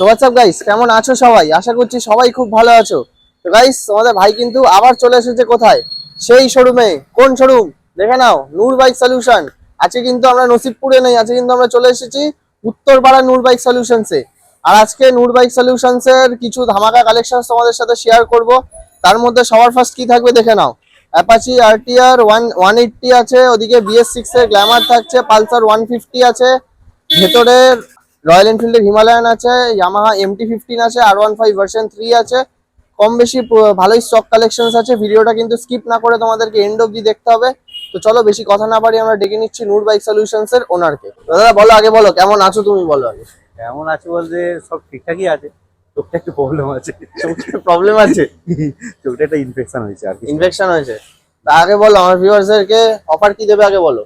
So guys কেমন আছো সবাই? আশা করছি সবাই খুব ভালো আছো। তো গাইস তোমাদের ভাই কিন্তু আবার চলে এসেছে কোথায়? সেই শোরুমে কোন শোরুম দেখে নাও নূর বাইক সলিউশন আজকে কিন্তু আমরা নসিবপুরে নেই, আজকে কিন্তু আমরা চলে এসেছি উত্তরপাড়া নূর বাইক সলিউশনসে আর আজকে নূর বাইক সলিউশনসের কিছু ধামাকা কালেকশন তোমাদের সাথে শেয়ার করব। তার মধ্যে সবার ফার্স্ট কি থাকবে দেখে নাও। Apache RTR one one eighty আছে, ওদিকে বিএস সিক্স এর গ্ল্যামার থাকছে পালসার ওয়ান ফিফটি আছে ভেতরে রয়্যাল এনফিল্ডের হিমালয়ান আছে ইয়ামাহা এমটি ফিফটিন আছে আর ওয়ান ফাইভ ভার্সন থ্রি আছে। কম বেশি ভালোই স্টক কালেকশনস আছে। ভিডিওটা কিন্তু স্কিপ না করে তোমাদেরকে এন্ড অবধি দেখতে হবে। তো চলো বেশি কথা না পারি আমরা ডেকে নিচ্ছি নূর বাইক সলিউশনস এর ওনারকে দাদা বলো আগে বলো কেমন আছো তুমি বলো আগে। কেমন আছো বলতে সব ঠিকঠাকই আছে। চোখটা একটু প্রবলেম আছে। প্রবলেম আছে? চোখটা একটা ইনফেকশন হয়েছে আর ইনফেকশন হয়েছে। তা আগে বলো আমার ভিউয়ার্সদেরকে অফার কি দেবে আগে বলো।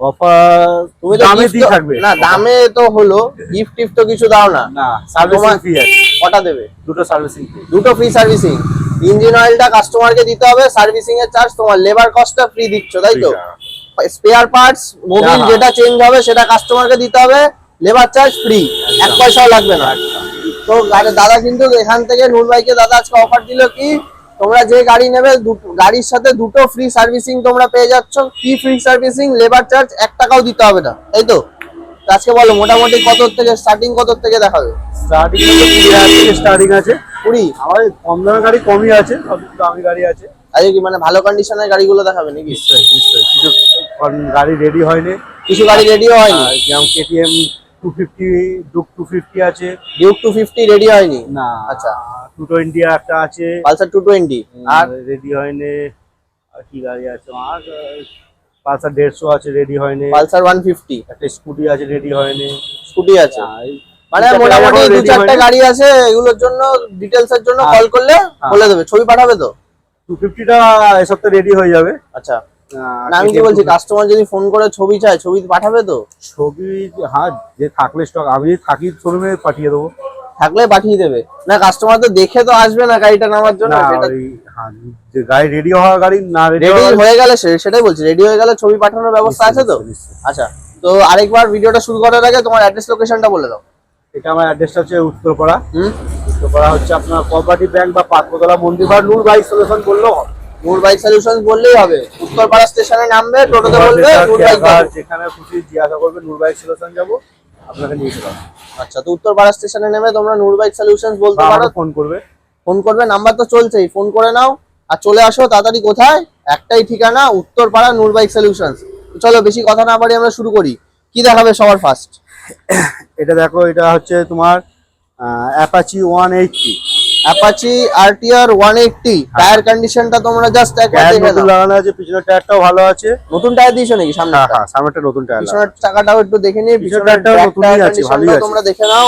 অফার তুমি তো দামে দিয়ে থাকবে? না দামে তো হলো। গিফট টিফট তো কিছু দাও না। না সার্ভিসিং তোমার- ফি আছে। কটা দেবে? দুটো সার্ভিসিং দুটো ফ্রি সার্ভিসিং ইঞ্জিন অয়েলটা কাস্টমারকে দিতে হবে সার্ভিসিং এর চার্জ তোমার লেবার কস্টটা ফ্রি দিচ্ছ তাই তো? Spare parts mobil. যেটা চেঞ্জ হবে সেটা কাস্টমারকে দিতে হবে লেবার চার্জ ফ্রি এক পয়সাও লাগবে না। তো দাদা কিন্তু এখান থেকে নূর বাইকে দাদা আজকে অফার দিল কি? তোমরা যে গাড়ি নেবে গাড়ির সাথে দুটো ফ্রি সার্ভিসিং তোমরা পেয়ে যাচ্ছ। কি ফ্রি সার্ভিসিং লেবার চার্জ এক টাকাও দিতে হবে না। তাই তো? আজকে বলো মোটামুটি কত থেকে স্টার্টিং কত থেকে দেখাবে? স্টার্টিং থেকে স্টার্টিং আছে। কুড়ি? আমার কম দামের গাড়ি কমই আছে সব দামি গাড়ি আছে। আজকে কি মানে ভালো কন্ডিশনের গাড়িগুলো দেখাবে নাকি? নিশ্চয়ই নিশ্চয়ই। কিছু গাড়ি রেডি হয়নি। কিছু গাড়ি রেডিও হয়নি? যেমন KTM two fifty Duke two fifty আছে। ডিউক টু ফিফটি রেডি হয়নি? না আচ্ছা। টু টোয়েন্টি একটা আছে। পালসার টু টোয়েন্টি আর আর রেডি হয়নি। আর কি গাড়ি আছে? আর পাঁচটা দেড়শো আছে রেডি হয়নি। পালসার ওয়ান ফিফটি একটা স্কুটি আছে রেডি হয়নি। স্কুটি আছে। মানে মোটামুটি দু গাড়ি আছে এগুলোর জন্য ডিটেলস এর জন্য হ্যাঁ। কল করলে হ্যাঁ। বলে দেবে ছবি পাঠাবে তো? টু ফিফটিটা এই সপ্তাহে রেডি হয়ে যাবে। আচ্ছা। আমি কি বলছি 250 কাস্টমার যদি ফোন করে ছবি চায় ছবি পাঠাবে তো? ছবি হ্যাঁ যে থাকলে স্টক আমি থাকি শোরুমে পাঠিয়ে দেবো। থাকলে পাঠিয়ে দেবে। না কাস্টমার তো দেখে তো আসবে না গাড়িটা নামার জন্য হ্যাঁ যে গাড়ি রেডি গাড়ি না রেডি হয়ে গেলে সেটাই বলছি রেডি হয়ে গেলে ছবি পাঠানোর ব্যবস্থা আছে তো? আচ্ছা তো আরেকবার ভিডিওটা শুরু করার আগে তোমার অ্যাড্রেস লোকেশনটা বলে দাও। এটা আমার অ্যাড্রেসটা হচ্ছে উত্তরপাড়া। উত্তরপাড়া হচ্ছে আপনার কোঅপারেটিভ ব্যাংক বা পাতকতলা মন্দির বা নূর বাইক সলিউশন বললেও হবে। নূর বাইক সলিউশন বললেই হবে। উত্তরপাড়া স্টেশনে নামবে টোটোতে বলবে নূর বাইক যেখানে খুশি জিজ্ঞাসা করবে নূর বাইক সলিউশন যাব আপনাকে নিয়ে চলে আচ্ছা তো উত্তরপাড়া স্টেশনে নেমে তোমরা নূর বাইক সলিউশন বলতে পারো। ফোন করবে। ফোন করবে নাম্বার তো চলছেই ফোন করে নাও। আর চলে আসো তাড়াতাড়ি কোথায়? একটাই ঠিকানা উত্তরপাড়া নূর বাইক সলিউশন চলো বেশি কথা না পারি আমরা শুরু করি। কি দেখাবে সবার ফার্স্ট এটা দেখো এটা হচ্ছে তোমার Apache one eighty Apache RTR one eighty tyre কন্ডিশনটা তোমরা জাস্ট একবার দেখে নাও লাগানো আছে পিছনের টায়ারটাও ভালো আছে। নতুন টায়ার দিয়েছ নাকি সামনে হ্যাঁ হ্যাঁ সামনেটা নতুন টায়ার পিছনের চাকাটাও একটু দেখে নিয়ে পিছনের টায়ারটাও নতুনই আছে, ভালোই আছে। তোমরা দেখে নাও।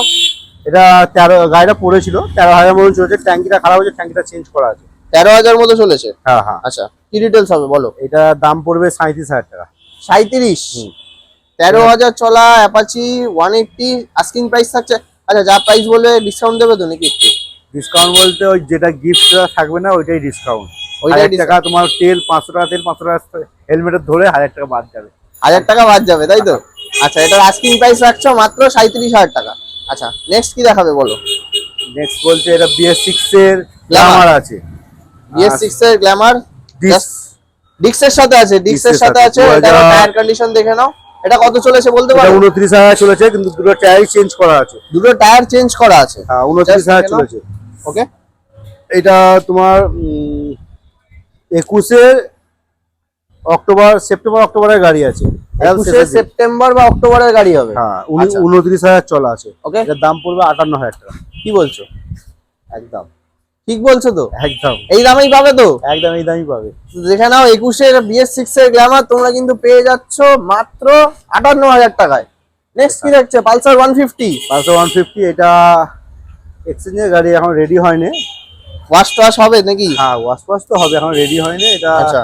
এটা তেরো গাড়িটা পড়েছিল তেরো হাজার মতন চলেছে ট্যাঙ্কিটা খারাপ হয়েছে ট্যাঙ্কিটা চেঞ্জ করা আছে। তেরো হাজার মতো চলেছে? হ্যাঁ হ্যাঁ। আচ্ছা কি ডিটেলস হবে বলো? এটা দাম পড়বে সাঁত্রিশ হাজার টাকা। সাঁত্রিশ হুম। তেরো হাজার চলা Apache one eighty asking price থাকছে। আচ্ছা যা প্রাইস বলবে ডিসকাউন্ট দেবে তো নাকি একটু? ডিসকাউন্ট বলতে ওই যেটা গিফট থাকবে না ওইটাই ডিসকাউন্ট ওইটাই হাজার টাকা তোমার তেল পাঁচশো টাকা তেল পাঁচশো টাকা হেলমেটের ধরে হাজার টাকা বাদ যাবে। হাজার টাকা বাদ যাবে তাই তো? আচ্ছা এটার আস্কিং প্রাইস রাখছো মাত্র সাঁত্রিশ হাজার টাকা। আচ্ছা নেক্সট কি দেখাবে বলো? নেক্সট বলছে এটা বিএস সিক্স এর গ্লামার আছে। বিএস সিক্স এর গ্ল্যামার ডিক্সের সাথে আছে ডিক্সের এর সাথে আছে এটা টায়ার কন্ডিশন দেখে নাও। এটা কত চলেছে বলতে পারো? উনত্রিশ হাজার চলেছে কিন্তু দুটো টায়ার চেঞ্জ করা আছে। দুটো টায়ার চেঞ্জ করা আছে। হ্যাঁ উনত্রিশ Just হাজার দেখে নাও। চলেছে। ওকে এটা তোমার একুশের অক্টোবর সেপ্টেম্বর অক্টোবরের গাড়ি আছে। একুশে সেপ্টেম্বর বা অক্টোবরের গাড়ি হবে। হ্যাঁ আচ্ছা। উনত্রিশ হাজার চলা আছে। ওকে এটার দাম পড়বে আটান্ন হাজার টাকা। কি বলছো? একদম। ঠিক বলছো তো? একদম। এই দামেই পাবে তো? একদম এই দামই পাবে। দেখে নাও একুশের বিএস সিক্স এর গ্ল্যামার তোমরা কিন্তু পেয়ে যাচ্ছ মাত্র আটান্ন হাজার টাকায়। নেক্সট কি দেখছে? Pulsar one fifty Pulsar one fifty এটা এক্সচেঞ্জের গাড়ি এখন রেডি হয়নি। ওয়াশ টোয়াশ হবে নাকি? হ্যাঁ ওয়াশ ওয়াশ তো হবে এখন রেডি হয়নি। এটা আচ্ছা।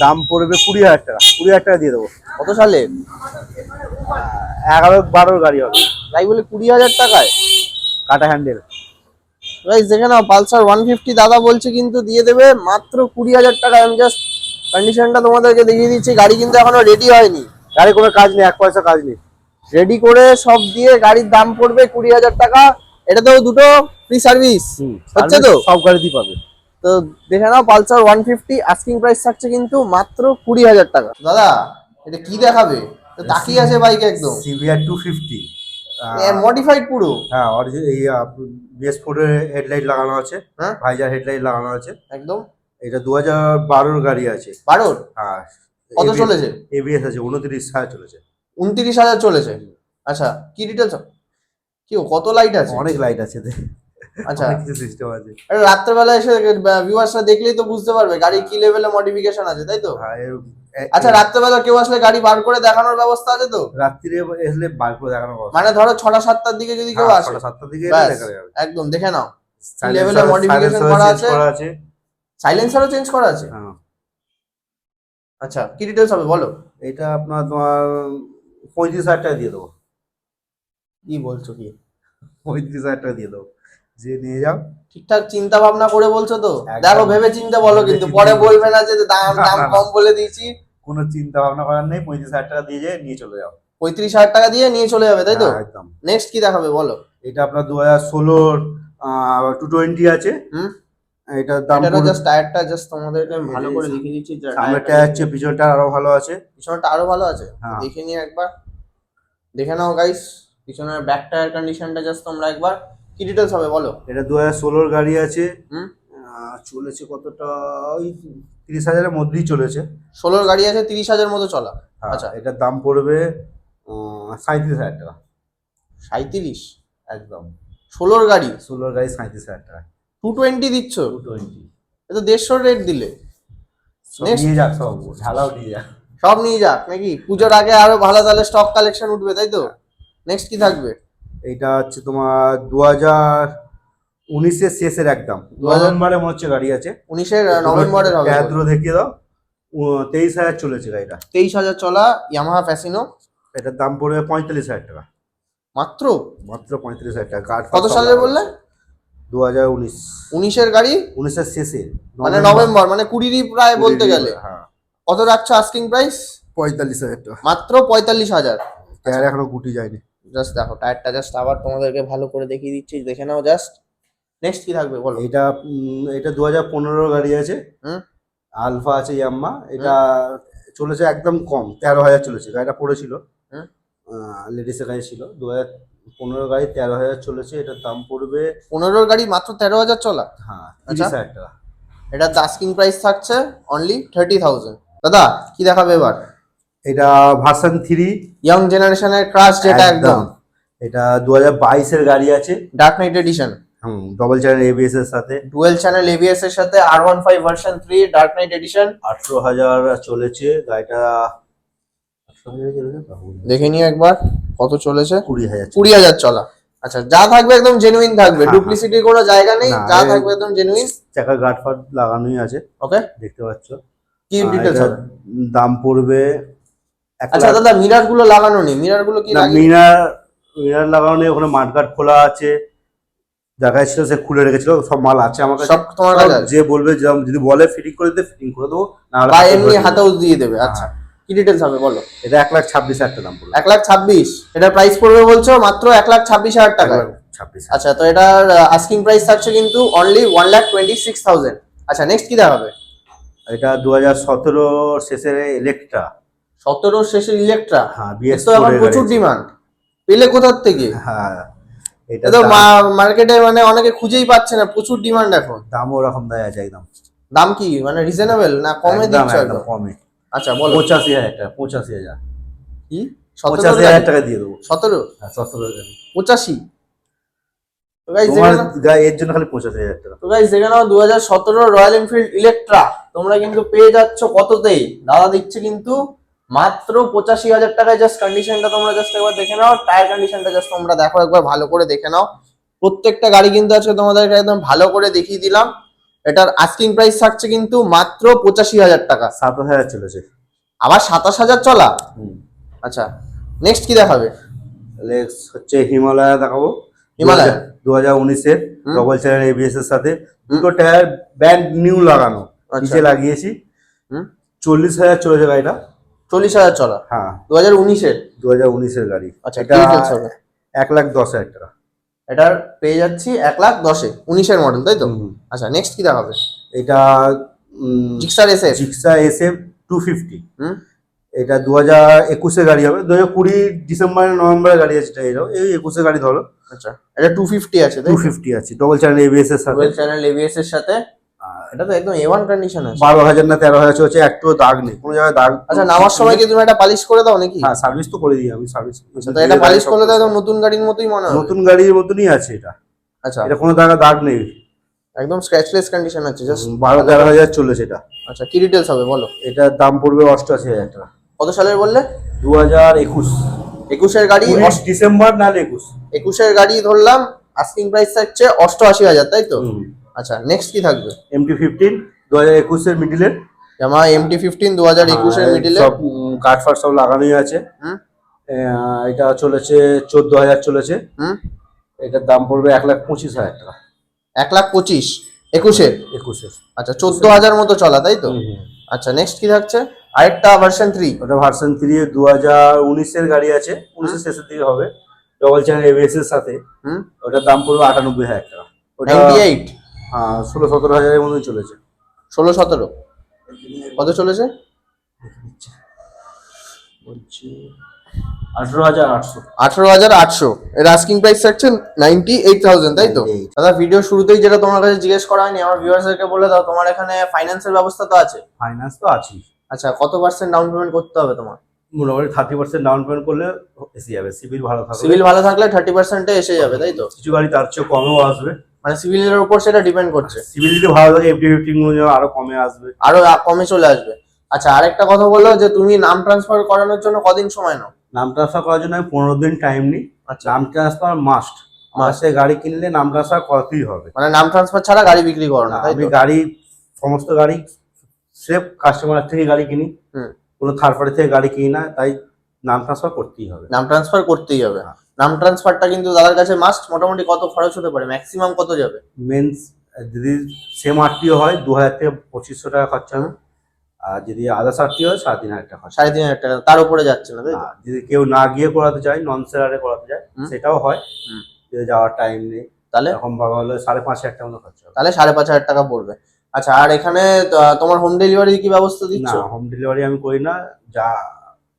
দাম পড়বে কুড়ি হাজার টাকা। কুড়ি হাজার টাকা দিয়ে দেবো। কত সালে? এগারো বারোর গাড়ি হবে। তাই বলে কুড়ি হাজার টাকায়? কাটা হ্যান্ডেল গাইস দেখে নাও পালসার ওয়ান ফিফটি দাদা বলছে কিন্তু দিয়ে দেবে মাত্র কুড়ি হাজার টাকা। আমি জাস্ট কন্ডিশনটা তোমাদেরকে দেখিয়ে দিচ্ছি গাড়ি কিন্তু এখনও রেডি হয়নি। গাড়ি কোনো কাজ নেই এক পয়সা কাজ নেই। রেডি করে সব দিয়ে গাড়ির দাম পড়বে কুড়ি হাজার টাকা। এটা তো দুটো ফ্রি সার্ভিস হচ্ছে তো? সব গাড়িতেই পাবে। তো দেখে নাও Pulsar one fifty asking price থাকছে কিন্তু মাত্র কুড়ি হাজার টাকা। দাদা এটা কি দেখাবে? তো তাকিয়ে আছে বাইক একদম। সিভিআর টু ফিফটি মডিফাইড পুরো? হ্যাঁ অরিজিনাল এই বিএস ফোরের হেডলাইট লাগানো আছে। হ্যাঁ। ভাইজার হেডলাইট লাগানো আছে। একদম? এটা দু হাজার বারোর গাড়ি আছে। বারোর? হ্যাঁ কত চলেছে? এবিএস আছে উনত্রিশ হাজার চলেছে। উনত্রিশ হাজার চলেছে। আচ্ছা কি ডিটেলস কি কত লাইট আছে? অনেক লাইট আছে। আচ্ছা। কিছু সিস্টেম আছে। আরে রাত্রেবেলা এসে ভিউয়ার্সরা দেখলেই তো বুঝতে পারবে গাড়ি কি লেভেলে মডিফিকেশন আছে তাই তো? হ্যাঁ, আচ্ছা রাত্রেবেলা কেউ আসলে গাড়ি বার করে দেখানোর ব্যবস্থা আছে তো? রাত্রিরে এসলে বার করে দেখানো কথা। মানে ধরো ছটা সাতটার দিকে যদি কেউ হ্যাঁ, আসে। ছটা সাতটার দিকে দেখা যাবে। একদম দেখে নাও। modification silencer করা আছে? সাইলেন্সারও চেঞ্জ করা আছে? হ্যাঁ। আচ্ছা কি ডিটেলস হবে বলো? এটা আপনার তোমার পঁয়ত্রিশ হাজার টাকা দিয়ে দেবো। কি বলছো কি? পঁয়ত্রিশ হাজার টাকা দিয়ে দেবো যে নিয়ে যাও। ঠিকঠাক চিন্তা ভাবনা করে বলছো তো। দেখো ভেবে চিন্তা বলো কিন্তু পরে। বলবে না যে দাম দাম। কম বলে দিয়েছি। কোনো চিন্তা ভাবনা করার নেই পঁয়ত্রিশ হাজার টাকা দিয়ে নিয়ে চলে যাও। পঁয়ত্রিশ হাজার টাকা দিয়ে নিয়ে চলে যাবে তাই তো? হ্যাঁ, একদম। নেক্সট কি দেখাবে বলো। এটা আপনার দু হাজার ষোলোর টু টোয়েন্টি আছে। হুম। এটার দাম পড়বে- জাস্ট টায়ারটা জাস্ট তোমাদেরকে ভালো করে দেখিয়ে দিচ্ছি সামনে টায়ারটা- টায়ার আছে পিছনটা আরও ভালো আছে। পিছনটা আরও ভালো আছে। হ্যাঁ। দেখে নিয়ে একবার। দেখে নাও গাইস পিছনের ব্যাক টায়ার কন্ডিশনটা জাস্ট তোমরা একবার কি ডিটেলস হবে বলো? এটা দু হাজার ষোলোর গাড়ি আছে। হুম। চলেছে কতটা? ওই তিরিশ হাজারের মধ্যেই চলেছে। ষোলোর গাড়ি আছে তিরিশ হাজার মতো চলা। হ্যাঁ, আচ্ছা। এটার দাম পড়বে সাঁত্রিশ হাজার টাকা। সাঁত্রিশ একদম। ষোলোর গাড়ি? ষোলোর গাড়ি সাঁত্রিশ হাজার টাকা। টু টোয়েন্টি দিচ্ছ? টু টোয়েন্টি এ তো দেড়শো রেট দিলে। নিয়ে যাক সব। ঢালাও নিয়ে যাক। সব নিয়ে যাক নাকি? পুজোর আগে আরও ভালো তাহলে স্টক কালেকশন উঠবে তাই তো? নেক্সট কি থাকবে? এইটা হচ্ছে তোমার দু হাজার উনিশের শেষের একদম। 2000 নভেম্বরে মনে হচ্ছে গাড়ি আছে। উনিশের নভেম্বরের হবে। দুটো দেখিয়ে দাও। তেইশ হাজার চলেছে গাড়িটা। তেইশ হাজার চলা ইয়ামাহা ফ্যাসিনো এটার দাম পড়বে পঁয়তাল্লিশ হাজার টাকা। মাত্র? মাত্র পঁয়ত্রিশ হাজার টাকা। কত সালের বললে? দু হাজার উনিশ। উনিশের গাড়ি? উনিশের শেষে। মানে নভেম্বর। মানে কুড়িরই প্রায় বলতে গেলে। হ্যাঁ। কত রাখছো আস্কিং প্রাইস পঁয়তাল্লিশ হাজার টাকা। মাত্র পঁয়তাল্লিশ হাজার। এখনও গুটি যায়নি। জাস্ট দেখো টায়ারটা জাস্ট আবার তোমাদেরকে ভালো করে দেখিয়ে দিচ্ছি। দেখে নাও জাস্ট নেক্সট কি থাকবে বলো? এটা এটা দু হাজার পনেরো গাড়ি আছে। হুম। আলফা আছে ইয়াম্মা। এটা চলেছে একদম কম তেরো হাজার চলেছে। গাড়িটা পড়েছিল। লেডিসের গাড়ি ছিল। দু হাজার পনেরো গাড়ি তেরো হাজার চলেছে। এটার দাম পড়বে পনেরোর গাড়ি মাত্র তেরো হাজার চলা? হ্যাঁ আচ্ছা। তিরিশ হাজার টাকা। এটার আস্কিং প্রাইস থাকছে অনলি থার্টি থাউজেন্ড দাদা কি দেখাবে এবার? এটা ভার্সন থ্রি। ইয়াং জেনারেশনের ক্রাশ যেটা একদম। এটা দু হাজার বাইশের গাড়ি আছে। Dark knight edition hmm double channel ABS এর সাথে। ডুয়েল চ্যানেল এবিএস এর সাথে আর one five version three dark knight edition আঠেরো হাজার চলেছে গাড়িটা? দেখে নিয়ে একবার কত চলেছে? কুড়ি হাজার কুড়ি হাজার চলা। আচ্ছা যা থাকবে একদম জেনুইন থাকবে। হ্যাঁ, ডুপ্লিসিটির কোনো জায়গা নেই যা থাকবে একদম জেনুইন চাকা গার্ড ফার্ড লাগানোই আছে। ওকে দেখতে পাচ্ছ। কি ডিটেলস দাম পড়বে আচ্ছা দাদা মিরারগুলো লাগানো নেই। মিরারগুলো কি না মিনার মিনার লাগানো নেই ওখানে মাঠঘাট খোলা আছে। দেখা ছিল সে খুলে রেখেছিল সব মাল আছে আমার কাছে। সব তোমার কাছে যে বলবে যদি বলে ফিটিং করে দিতে ফিটিং করে দেবো না বা এমনি হাতেও দিয়ে দেবে আচ্ছা। কি ডিটেলস হবে বলো? এটা এক লাখ ছাব্বিশ হাজার টাকা দাম পড়বে। এক লাখ ছাব্বিশ? এটার প্রাইস পড়বে বলছো মাত্র এক লাখ ছাব্বিশ হাজার টাকা? ছাব্বিশ আচ্ছা তো এটার আস্কিং প্রাইস থাকছে কিন্তু only one lakh twenty six thousand আচ্ছা নেক্সট কি দেখাবে এটা দু হাজার সতেরো শেষের ইলেকট্রা সতেরো শেষের ইলেকট্রা হ্যাঁ বিএস তো এখন প্রচুর ডিমান্ড পেলে কোথার থেকে? হ্যাঁ এটা তো মার্কেটে মানে অনেকে খুঁজেই পাচ্ছে না প্রচুর ডিমান্ড এখন। দামও ওরকম দেয় আছে একদম। দাম কি? মানে রিজনেবল না কমে দিচ্ছ একদম কমে। আচ্ছা বলো। পঁচাশি হাজার টাকা পঁচাশি হাজার। কি? পঁচাশি হাজার টাকা দিয়ে দেবো। সতেরো? হ্যাঁ সতেরো হাজার পঁচাশি? এর জন্য খালি পঁচাশি হাজার টাকা। তো গাইজ দেখে নাও দু হাজার সতেরো রয়্যাল এনফিল্ড ইলেকট্রা তোমরা কিন্তু পেয়ে যাচ্ছ কততেই? দাদা দিচ্ছে কিন্তু মাত্র পঁচাশি হাজার টাকায় জাস্ট কন্ডিশনটা তোমরা জাস্ট একবার দেখে নাও টায়ার কন্ডিশনটা জাস্ট তোমরা দেখো একবার ভালো করে দেখে নাও। প্রত্যেকটা গাড়ি কিন্তু আজকে তোমাদেরকে একদম ভালো করে দেখিয়ে দিলাম। এটার আস্কিং প্রাইস থাকছে কিন্তু মাত্র পঁচাশি হাজার টাকা। সাতাশ হাজার চলেছে আবার সাতাশ হাজার চলা? আচ্ছা নেক্সট কি দেখাবে? নেক্সট হচ্ছে হিমালয়া দেখাবো। হিমালয়া? দু হাজার উনিশের। ডবল চ্যানেল এবিএস এর সাথে। দুটো টায়ার ব্যান্ড নিউ লাগানো। আচ্ছা। নিচে লাগিয়েছি। হুম। চল্লিশ হাজার চলেছে গাড়িটা। চল্লিশ হাজার চলা? হ্যাঁ। দু হাজার উনিশের? দু হাজার উনিশের গাড়ি। আচ্ছা এটা এক লাখ দশ হাজার টাকা। এটার পেয়ে যাচ্ছি এক লাখ দশে উনিশের মডেল তাই তো? আচ্ছা নেক্সট কি দেখাবে এটা জিক্সার এসে Gixxer S F two fifty হুম। এটা দু হাজার একুশে গাড়ি হবে। দু হাজার কুড়ি ডিসেম্বর নভেম্বরে গাড়ি আছে এটা এটাও এই একুশে গাড়ি ধরো। আচ্ছা এটা টু ফিফটি আছে টু ফিফটি আছে ডবল চ্যানেল এবিএস এর সাথে। ডুয়েল চ্যানেল এবিএস এর সাথে। এটা তো একদম এ ওয়ান কন্ডিশন আছে। বারো হাজার না তেরো হাজার চলছে একটু দাগ নেই কোনো জায়গায় দাগ আচ্ছা নামার সময় কি তুমি এটা পালিশ করে দাও নাকি? হ্যাঁ সার্ভিস তো করে দিই আমি সার্ভিস আচ্ছা তো এটা পালিশ করলে তো একদম নতুন গাড়ির মতোই মনে হয় নতুন গাড়ির মতনই আছে এটা। আচ্ছা। এটা কোনো জায়গায় দাগ নেই। একদম স্ক্র্যাচলেস কন্ডিশন আছে জাস্ট বারো তেরো হাজার চলেছে এটা। আচ্ছা কি ডিটেলস হবে বলো? এটার দাম পড়বে অষ্টআশি হাজার টাকা। কত সালের বললে? দু হাজার একুশ। একুশের গাড়ি ডিসেম্বর নাহলে একুশ। একুশের গাড়ি ধরলাম আস্কিং প্রাইস থাকছে অষ্টআশি হাজার তাই তো? আচ্ছা নেক্সট কি থাকবে? এমটি ফিফটিন দু হাজার একুশের মিডিলের জামা এমটি ফিফটিন দু হাজার একুশের মিডিলে সব কাঠ ফাট সব লাগানোই আছে। এটা চলেছে চোদ্দ হাজার চলেছে। হুম এটার দাম পড়বে এক লাখ পঁচিশ হাজার টাকা। এক লাখ পঁচিশ একুশের? একুশের। আচ্ছা চোদ্দ হাজার মতো চলা তাই তো? আচ্ছা নেক্সট কি থাকছে? আরেকটা ভার্সন থ্রি ওটা ভার্সন থ্রি দু হাজার উনিশের গাড়ি আছে। উনিশের শেষের দিকে হবে। ডবল চ্যানেল এবিএস এর সাথে। ওটার দাম পড়বে আটানব্বই হাজার টাকা। ওটা এইট হ্যাঁ ষোলো সতেরো হাজারের মতোই চলেছে। ষোলো সতেরো? কত চলেছে? বলছি আঠেরো হাজার আটশো। আঠারো হাজার আটশো। এর আস্কিং প্রাইস থাকছে নাইনটি এইট থাউজেন্ড তাই তো? দাদা ভিডিও শুরুতেই যেটা তোমার কাছে জিজ্ঞেস করা হয়নি আমার ভিউয়ার্সদেরকে বলে দাও তোমার এখানে ফাইন্যান্সের ব্যবস্থা তো আছে। ফাইন্যান্স তো আচ্ছা কত পার্সেন্ট ডাউন পেমেন্ট করতে হবে তোমার? মোটামুটি থার্টি পার্সেন্ট ডাউন পেমেন্ট করলে এসে যাবে সিভিল ভালো সিভিল ভালো থাকলে থার্টি পার্সেন্টে এসে যাবে তাই তো? কিছু গাড়ি তার চেয়ে কমেও আসবে। মানে সিভিলের উপর সেটা ডিপেন্ড করছে। সিভিল যদি ভালো থাকে এফডি ফিফটিন আরও কমে আসবে। আরও কমে চলে আসবে। আচ্ছা আরেকটা কথা বলো যে তুমি নাম ট্রান্সফার করানোর জন্য কদিন সময় নাও? নাম ট্রান্সফার করার জন্য আমি পনেরো দিন টাইম নিই। আচ্ছা। নাম ট্রান্সফার মাস্ট মাসে গাড়ি কিনলে নাম ট্রান্সফার করতেই হবে। মানে নাম ট্রান্সফার ছাড়া গাড়ি বিক্রি করো না তাই আমি গাড়ি সমস্ত গাড়ি সেফ কাস্টমার থেকে গাড়ি কিনি। হুম। কোনো থার্ড পার্টি থেকে গাড়ি কিনি না তাই নাম ট্রান্সফার করতেই হবে। নাম ট্রান্সফার করতেই হবে। হ্যাঁ। নাম ট্রান্সফারটা কিন্তু দাদার কাছে মাস্ট মোটামুটি কত খরচ হতে পারে? ম্যাক্সিমাম কত যাবে? মেন্স যদি সেম আরটিও হয় দু হাজার থেকে পঁচিশশো টাকা খরচা হবে। আর যদি আদার্স আরটিও হয় সাড়ে তিন হাজার টাকা সাড়ে তিন হাজার টাকা তার উপরে যাচ্ছে না যদি কেউ না গিয়ে করাতে চায় নন সেলারে করাতে চায় সেটাও হয়। যদি যাওয়ার টাইম নেই তাহলে? এরকম ভাবে হলে সাড়ে পাঁচ হাজার টাকা মতো খরচা হবে। তাহলে সাড়ে পাঁচ হাজার টাকা পড়বে। আচ্ছা আর এখানে তোমার হোম ডেলিভারি কি ব্যবস্থা দিচ্ছ? হোম ডেলিভারি আমি করি না। যা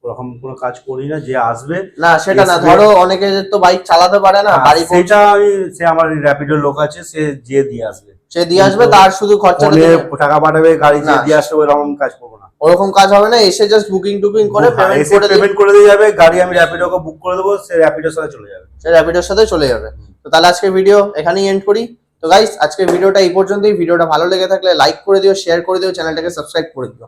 ওরকম কোনো কাজ করি না যে আসবে না সেটা না ধরো অনেকে তো বাইক চালাতে পারে না হ্যাঁ, বাড়ি সেটা আমি সে আমার র্যাপিডোর লোক আছে সে যে দিয়ে আসবে। সে দিয়ে আসবে তার শুধু খরচাটা ফোনে দেবে। টাকা পাঠাবে গাড়ি যে দিয়ে আসবে ওরকম কাজ করব না। ওরকম কাজ হবে না এসে জাস্ট বুকিং টুকিং করে পেমেন্ট করে দিয়ে পেমেন্ট করে দিয়ে যাবে গাড়ি আমি র্যাপিডোকে বুক করে দেবো সে র্যাপিডোর সাথে চলে যাবে। সে র্যাপিডোর সাথে চলে যাবে। তো তাহলে আজকে ভিডিও এখানেই এন্ড করি। তো গাইস আজকে ভিডিওটা এই পর্যন্তই। ভিডিওটা ভালো লেগে থাকলে লাইক করে দিও শেয়ার করে দিও চ্যানেলটাকে সাবস্ক্রাইব করে দিও।